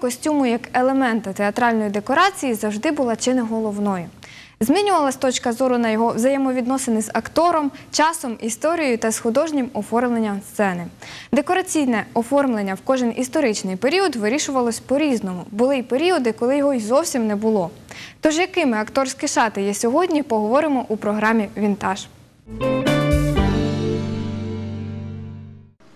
костюму як елемента театральної декорації завжди була чи не головною. Змінювалась точка зору на його взаємовідносини з актором, часом, історією та з художнім оформленням сцени. Декораційне оформлення в кожен історичний період вирішувалось по-різному. Були й періоди, коли його й зовсім не було. Тож якими акторські шати є сьогодні, поговоримо у програмі Вінтаж.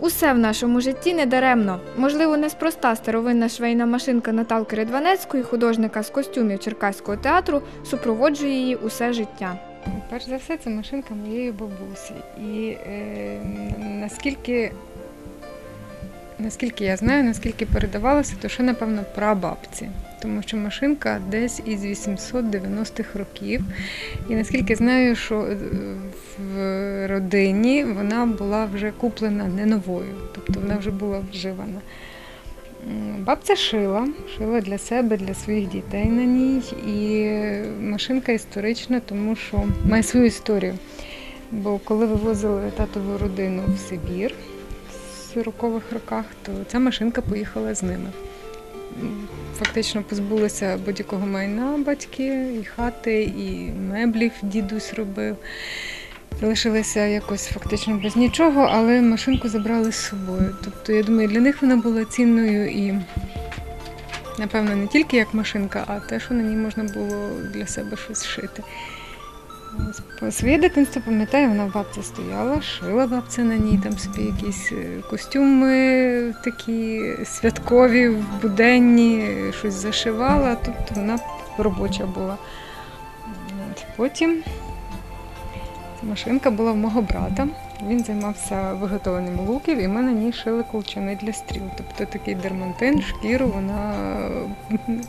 Усе в нашому житті не даремно. Можливо, неспроста старовинна швейна машинка Наталки Редванецької, художника з костюмів Черкаського театру, супроводжує її усе життя. Перш за все, це машинка моєї бабусі. І е, наскільки, наскільки я знаю, наскільки передавалося, то ще, напевно, прабабці. Тому що машинка десь із 890-х років. І наскільки знаю, що е, в родині вона була вже куплена не новою, тобто вона вже була вживана. Бабця шила, шила для себе, для своїх дітей на ній. І машинка історична, тому що має свою історію. Бо коли вивозили татову родину в Сибір 40-х роках, то ця машинка поїхала з ними. Фактично позбулися будь-якого майна батьки, і хати, і меблів дідусь робив. Залишилися якось фактично без нічого, але машинку забрали з собою. Тобто, я думаю, для них вона була цінною і, напевно, не тільки як машинка, а те, що на ній можна було для себе щось шити. По- Своє дитинство пам'ятаю, вона в бабці стояла, шила бабця на ній, там собі якісь е, костюми такі святкові, буденні, щось зашивала, тобто вона робоча була. От, Потім машинка була в мого брата. Він займався виготовленням луків, і ми на ній шили колчани для стріл. Тобто такий дермантин, шкіру, вона е,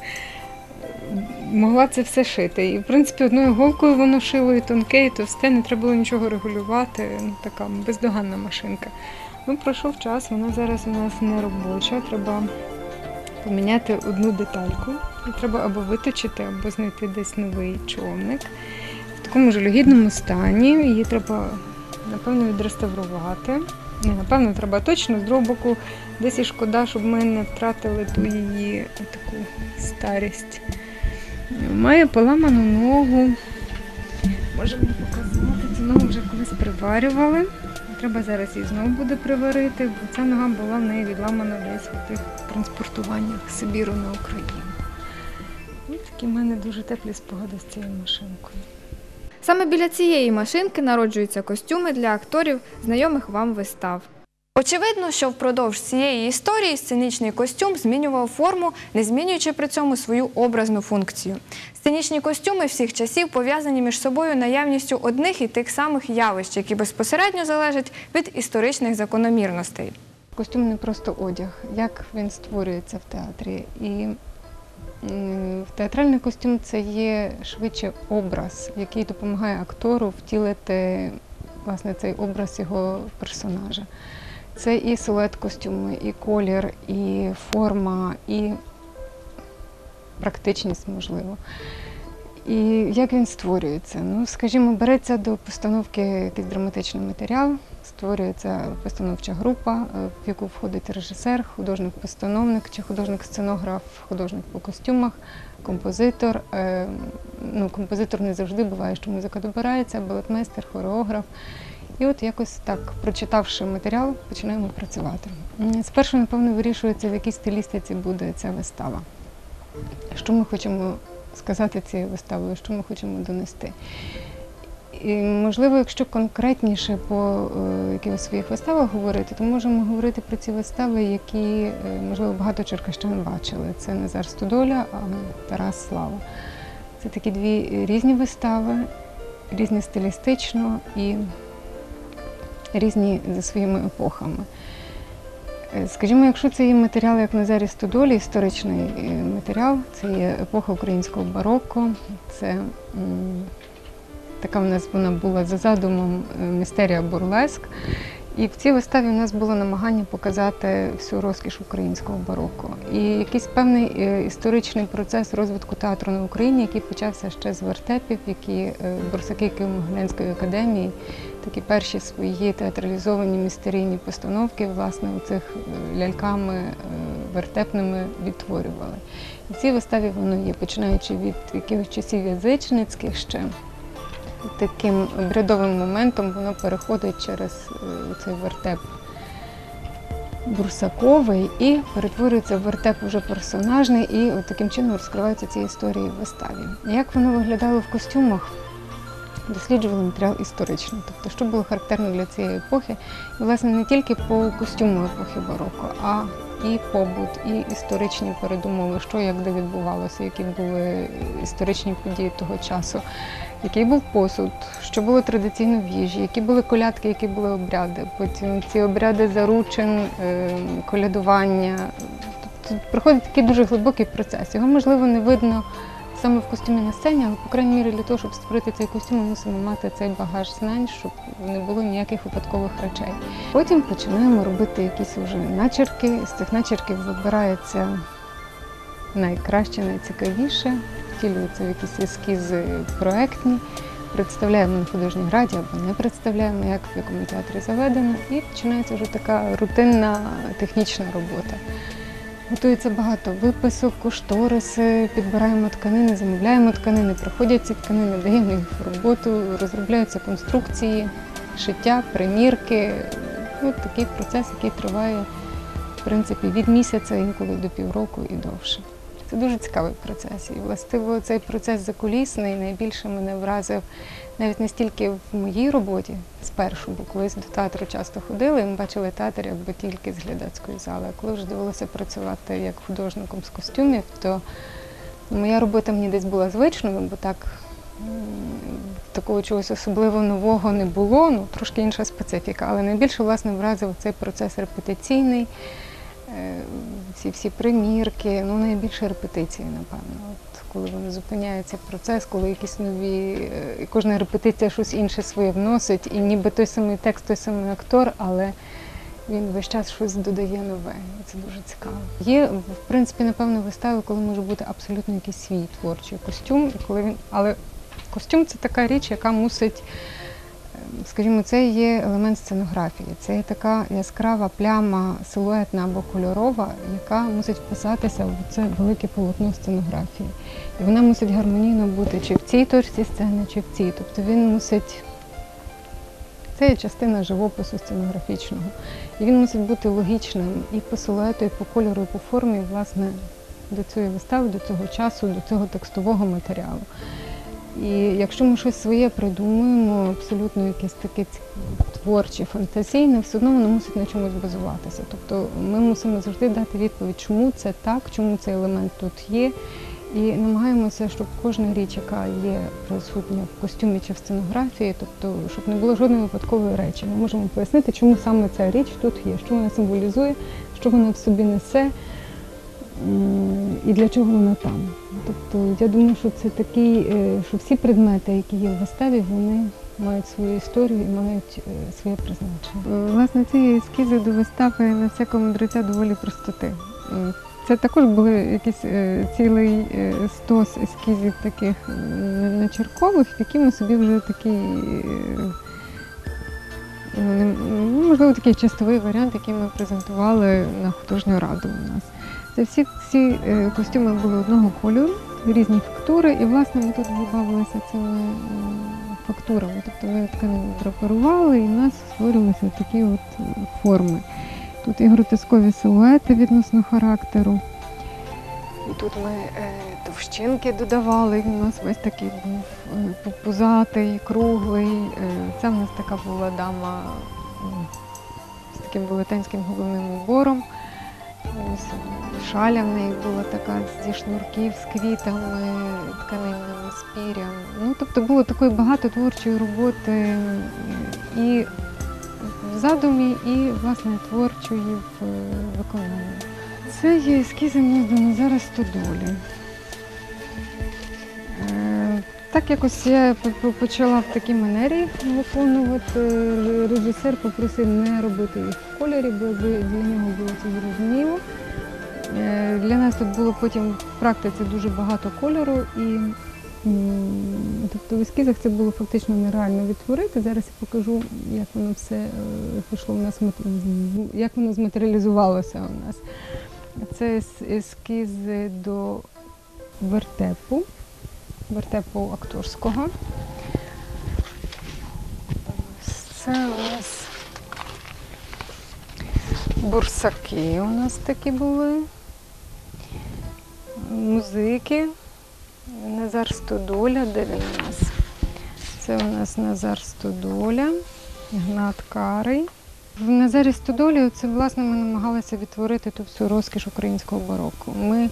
могла це все шити. І, в принципі, одною голкою воно шило і тонке, і товсте, не треба було нічого регулювати. Ну, така бездоганна машинка. Ну, пройшов час, вона зараз у нас не робоча. Треба поміняти одну детальку. І треба або виточити, або знайти десь новий човник в такому жалюгідному стані. Її треба, напевно, відреставрувати. Не, напевно, треба точно. З другого боку, десь і шкода, щоб ми не втратили ту її таку старість. Має поламану ногу. Можемо показати. Цю ногу вже колись приварювали. Треба зараз її знову буде приварити, бо ця нога була в неї відламана десь в тих транспортуваннях Сибіру на Україну. Ось такі в мене дуже теплі спогади з цією машинкою. Саме біля цієї машинки народжуються костюми для акторів знайомих вам вистав. Очевидно, що впродовж цієї історії сценічний костюм змінював форму, не змінюючи при цьому свою образну функцію. Сценічні костюми всіх часів пов'язані між собою наявністю одних і тих самих явищ, які безпосередньо залежать від історичних закономірностей. Костюм не просто одяг, як він створюється в театрі. І театральний костюм це є швидше образ, який допомагає актору втілити власне цей образ його персонажа. Це і силует костюму, і колір, і форма, і практичність, можливо. І як він створюється? Ну, скажімо, береться до постановки якийсь драматичний матеріал, створюється постановча група, е, в яку входить режисер, художник-постановник чи художник-сценограф, художник по костюмах, композитор. Е, Ну, композитор не завжди буває, що музика добирається, балетмейстер, хореограф. І от якось так, прочитавши матеріал, починаємо працювати. Спершу, напевно, вирішується, в якій стилістиці буде ця вистава. Що ми хочемо сказати цією виставою, що ми хочемо донести. І, можливо, якщо конкретніше по е, якихось своїх виставах говорити, то можемо говорити про ці вистави, які, е, можливо, багато черкащан бачили. Це Назар Стодоля, а Тарас Слава. Це такі дві різні вистави, різні стилістично і різні за своїми епохами. Е, Скажімо, якщо це є матеріал, як Назарі Стодолі, історичний е, матеріал, це є епоха українського бароко, це така в нас вона була за задумом е, містерія Бурлеск. І в цій виставі у нас було намагання показати всю розкіш українського бароко. І якийсь певний історичний процес розвитку театру на Україні, який почався ще з вертепів, які бурсаки Києво-Могилянської академії, такі перші свої театралізовані містерійні постановки, власне, оцих е, ляльками е, вертепними відтворювали. І в цій виставі воно є, починаючи від якихось часів язичницьких ще. Таким обрядовим моментом воно переходить через е, цей вертеп бурсаковий і перетворюється в вертеп уже персонажний, і от таким чином розкриваються ці історії в виставі. Як воно виглядало в костюмах? Досліджували матеріал історичний, тобто що було характерно для цієї епохи, і власне не тільки по костюму епохи бароко, а і побут, і історичні передумови, що як де відбувалося, які були історичні події того часу, який був посуд, що було традиційно в їжі, які були колядки, які були обряди. Потім ці обряди заручин, е, колядування. Тобто проходить такий дуже глибокий процес. Його можливо не видно саме в костюмі на сцені, але, по крайній мірі, для того, щоб створити цей костюм, ми мусимо мати цей багаж знань, щоб не було ніяких випадкових речей. Потім починаємо робити якісь вже начерки. З цих начерків вибирається найкраще, найцікавіше, втілюються в якісь ескізи проектні, представляємо на художній раді або не представляємо, як в якому театрі заведено, і починається вже така рутинна технічна робота. Готується багато виписок, кошториси, підбираємо тканини, замовляємо тканини, приходять ці тканини, даємо їх в роботу, розробляються конструкції, шиття, примірки. От такий процес, який триває в принципі від місяця, інколи до півроку і довше. Це дуже цікавий процес. І властиво цей процес закулісний найбільше мене вразив навіть не стільки в моїй роботі спершу, бо колись до театру часто ходили, ми бачили театр якби тільки з глядацької зали. А коли вже довелося працювати як художником з костюмів, то моя робота мені десь була звичною, бо так такого чогось особливо нового не було, ну трошки інша специфіка. Але найбільше власне вразив цей процес репетиційний. Ці всі примірки, ну найбільше репетиції, напевно. От коли вони зупиняється процес, коли якісь нові, е, кожна репетиція щось інше своє вносить, і ніби той самий текст, той самий актор, але він весь час щось додає нове. І це дуже цікаво. Є, в принципі, напевно, вистави, коли може бути абсолютно якийсь свій творчий костюм, коли він. Але костюм це така річ, яка мусить. Скажімо, це є елемент сценографії, це є така яскрава пляма силуетна або кольорова, яка мусить вписатися в це велике полотно сценографії. І вона мусить гармонійно бути чи в цій точці сцени, чи в цій. Тобто він мусить. Це є частина живопису сценографічного. І він мусить бути логічним і по силуету, і по кольору, і по формі, власне, до цієї вистави, до цього часу, до цього текстового матеріалу. І якщо ми щось своє придумуємо, абсолютно якесь таке творче, фантазійне, все одно воно мусить на чомусь базуватися. Тобто ми мусимо завжди дати відповідь, чому це так, чому цей елемент тут є. І намагаємося, щоб кожна річ, яка є присутня в костюмі чи в сценографії, тобто, щоб не було жодної випадкової речі. Ми можемо пояснити, чому саме ця річ тут є, що вона символізує, що вона в собі несе і для чого вона там. Тобто я думаю, що це такий, е, що всі предмети, які є в виставі, вони мають свою історію і мають е, своє призначення. Е, Власне, ці ескізи до вистави на всякому дротя доволі простоти. Це також були якийсь цілий стос ескізів таких начеркових, які ми собі вже такі. ну, можливо, такий частовий варіант, який ми презентували на художню раду у нас. Це всі ці е, костюми були одного кольору, різні фактури, і власне ми тут бавилися цими фактурами. Тобто ми тканину драпирували і в нас створювалися такі от е, форми. Тут і гротескові силуети відносно характеру. Тут ми е, товщинки додавали, у нас весь такий був пузатий, круглий. Це в нас така була дама з таким велетенським головним убором. Шаля в неї була така зі шнурків, з квітами, тканинним спірям. Ну, тобто було такої багато творчої роботи і в задумі, і власне творчої в е, виконанні. Це є ескізи мені зараз Стодолі. Так якось я по- по- почала в такій манері виконувати. Режисер попросив не робити їх в кольорі, бо для нього було це зрозуміло. Е, Для нас тут було потім в практиці дуже багато кольору і тобто в ескізах це було фактично нереально відтворити. Зараз я покажу, як воно все е, пішло в нас, як воно зматеріалізувалося у нас. Це ескізи до вертепу, вертепу акторського. Це у нас бурсаки у нас такі були. Музики. Назар Стодоля, де він у нас? Це у нас Назар Стодоля, Гнат Карий. В Назарі Стодолі це, власне, ми намагалися відтворити ту всю розкіш українського бароко. Ми,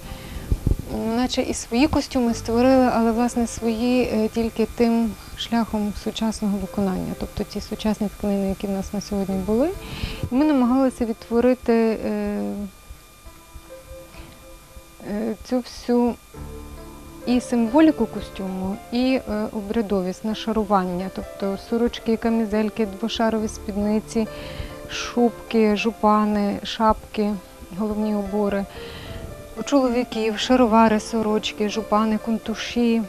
наче і свої костюми створили, але власне свої е, тільки тим шляхом сучасного виконання, тобто ті сучасні тканини, які в нас на сьогодні були. І ми намагалися відтворити е, е, цю всю і символіку костюму, і обрядовість, нашарування, тобто сорочки, камізельки, двошарові спідниці, шубки, жупани, шапки, головні убори. У чоловіків шаровари, сорочки, жупани, кунтуші.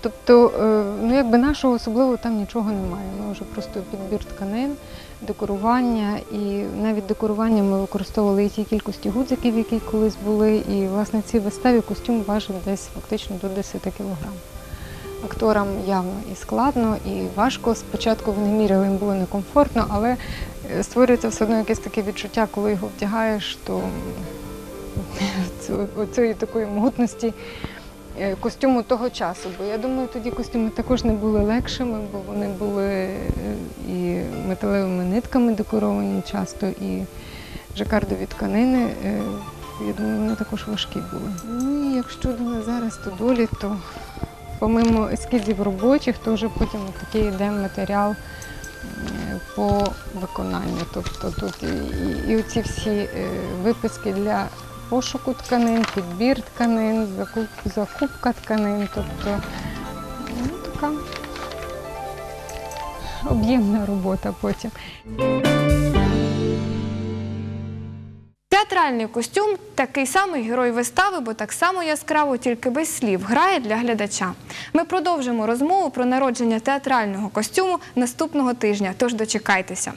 Тобто, е, ну якби нашого особливо там нічого немає. Ми вже просто підбір тканин, декорування, і навіть декорування ми використовували і ті кількості гудзиків, які колись були. І власне цій виставі костюм важив десь фактично до 10 кілограм. Акторам явно і складно, і важко. Спочатку вони міряли, їм було некомфортно, але е, створюється все одно якесь таке відчуття, коли його вдягаєш, то оцієї такої могутності е, костюму того часу. Бо я думаю, тоді костюми також не були легшими, бо вони були е, і металевими нитками декоровані часто, і жакардові тканини. е, Я думаю, вони також важкі були. Ну і якщо до Назара Стодолі, то помимо ескізів робочих, то вже потім такий йде матеріал по виконанню. Тобто тут і, і, і оці всі виписки для пошуку тканин, підбір тканин, закупка тканин. Тобто ну, така об'ємна робота потім. Театральний костюм такий самий герой вистави, бо так само яскраво, тільки без слів, грає для глядача. Ми продовжимо розмову про народження театрального костюму наступного тижня, тож дочекайтеся.